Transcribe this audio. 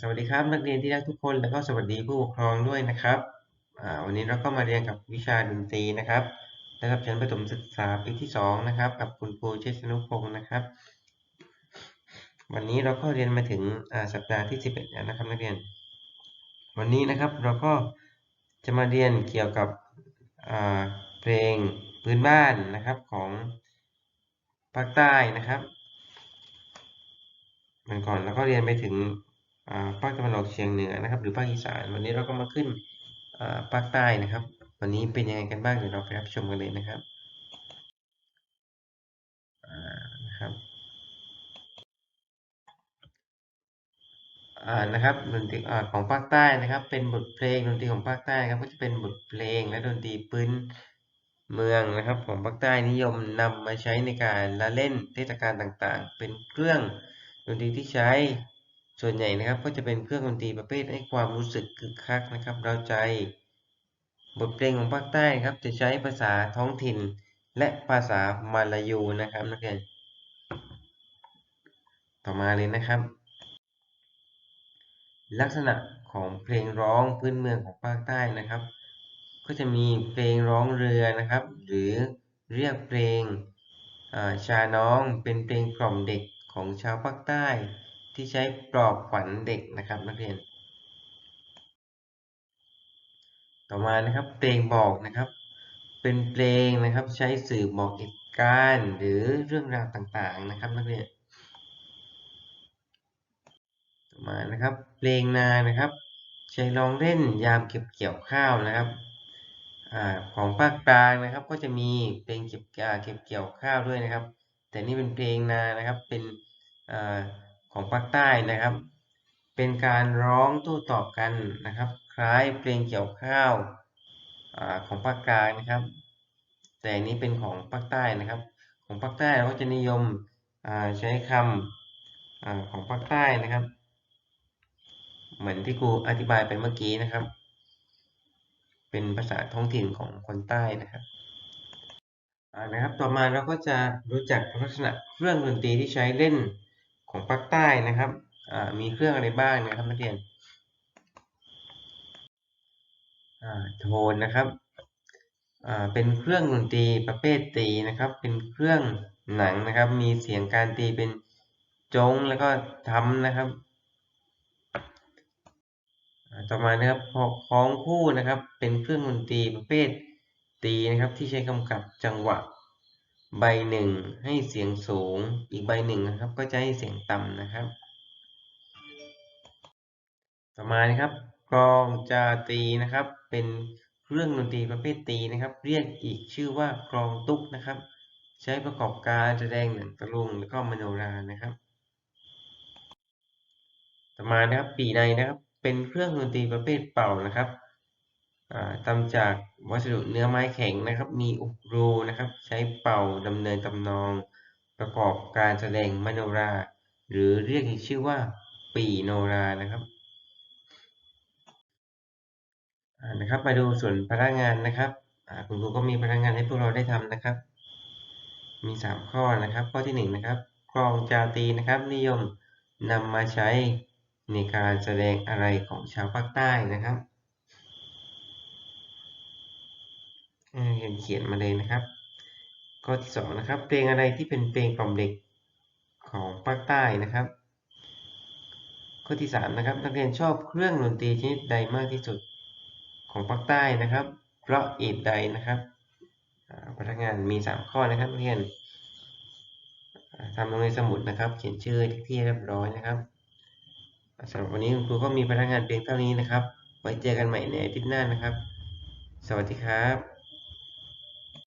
สวัสดีครับนักเรียนที่รักทุกคนแล้วก็สวัสดีผู้ปกครองด้วยนะครับวันนี้เราก็มาเรียนกับวิชาดนตรีนะครับระดับชั้นประถมศึกษาปีที่สองนะครับกับคุณครูเชษนุพงศ์นะครับ วันนี้เราก็เรียนมาถึงสัปดาห์ที่ 11แล้วนะครับนักเรียน วันนี้นะครับเราก็จะมาเรียนเกี่ยวกับเพลงพื้นบ้านนะครับของภาคใต้นะครับมันก่อนเราก็เรียนไปถึง ภาคตะวันออกเฉียงเหนือนะครับ หรือภาคอีสาน วันนี้เราก็มาขึ้นภาคใต้นะครับ วันนี้เป็นยังไงกันบ้างเดี๋ยวเราไปรับชมกันเลยนะครับนะครับนะครับดนตรีของภาคใต้นะครับ เป็นบทเพลงดนตรีของภาคใต้ครับก็จะเป็นบทเพลงและดนตรีพื้นเมืองนะครับ ของภาคใต้นิยมนำมาใช้ในการละเล่นเทศกาลต่างๆ เป็นเครื่องดนตรีที่ใช้ ส่วนใหญ่นะครับก็จะเป็นเครื่องดนตรีประเภทให้ความรู้สึกคึกคักนะครับเราใจ บทเพลงของภาคใต้ครับจะใช้ภาษาท้องถิ่น และภาษามาลายูนะครับนักเรียนต่อมาเลยนะครับ ลักษณะของเพลงร้องพื้นเมืองของภาคใต้นะครับ ก็จะมีเพลงร้องเรือนะครับ หรือเรียกเพลงชาน้องเป็นเพลงกล่อมเด็กของชาวภาคใต้ ที่ใช้ปลอบขวัญเด็กนะครับนักเรียน ต่อมานะครับเพลงบอกนะครับ เป็นเพลงนะครับใช้สื่อบอกเหตุการณ์หรือเรื่องราวต่างๆนะครับนักเรียน ต่อมานะครับเพลงนานะครับ ใช้ร้องเล่นยามเก็บเกี่ยวข้าวนะครับอของภาคกลางนะครับก็จะมีเพลงเก็บเก็บเกี่ยวข้าวด้วยนะครับ แต่นี่เป็นเพลงนานะครับเป็นอ ของภาคใต้นะครับ เป็นการร้องโต้ตอบกันนะครับ คล้ายเพลงเกี่ยวข้าวอของภาคกลางนะครับ แต่นี้เป็นของภาคใต้นะครับ ของภาคใต้เราก็จะนิยมใช้คำของภาคใต้นะครับ เหมือนที่ครูอธิบายไปเมื่อกี้นะครับ เป็นภาษาท้องถิ่นของคนใต้นะครับนะครับ ต่อมาเราก็จะรู้จักลักษณะเครื่องดนตรีที่ใช้เล่น ของภาคใต้นะครับมีเครื่องอะไรบ้างนะครับนักเรียนโทนนะครับเป็นเครื่องดนตรีประเภทตีนะครับ เป็นเครื่องหนังนะครับ มีเสียงการตีเป็นจงแล้วก็ทำนะครับ ต่อมานะครับคล้องคู่นะครับ เป็นเครื่องดนตรีประเภทตีนะครับ ที่ใช้กำกับจังหวะ ใบหนึ่งให้เสียงสูง อีกใบหนึ่งนะครับ ก็จะให้เสียงต่ำนะครับ ต่อมานะครับกลองจาตีนะครับ เป็นเครื่องดนตรีประเภทตีนะครับ เรียกอีกชื่อว่ากลองตุ๊กนะครับ ใช้ประกอบการแสดงหนังตะลุงและก็มโนรานะครับ ต่อมานะครับปีในนะครับ เป็นเครื่องดนตรีประเภทเป่านะครับ ทำจากวัสดุเนื้อไม้แข็งนะครับ มีอุกรูนะครับ ใช้เป่าดำเนินตำนอง ประกอบการแสดงมโนรา หรือเรียกอีกชื่อว่าปีโนรานะครับนะครับ มาดูส่วนพนักงานนะครับคุณครูก็มีพนักงานให้พวกเราได้ทำนะครับ มี 3 ข้อนะครับ ข้อที่1นะครับกลองจาตีนะครับ นิยมนำมาใช้ในการแสดงอะไรของชาวภาคใต้นะครับ เขียนเขียนมาเลยนะครับ ข้อที่2นะครับ เพลงอะไรที่เป็นเพลงกล่อมเด็กของภาคใต้นะครับ ข้อที่3นะครับ นักเรียนชอบเครื่องดนตรีชนิดใดมากที่สุดของภาคใต้นะครับ เพราะเหตุใดนะครับพนักงานมี3ข้อนะครับเรียนทำลงในสมุดนะครับ เขียนชื่อที่เรียบร้อยนะครับสำหรับวันนี้คุณครูก็มีพนักงานเพียงเท่านี้นะครับ ไว้เจอกันใหม่ในอาทิตย์หน้านะครับ สวัสดีครับ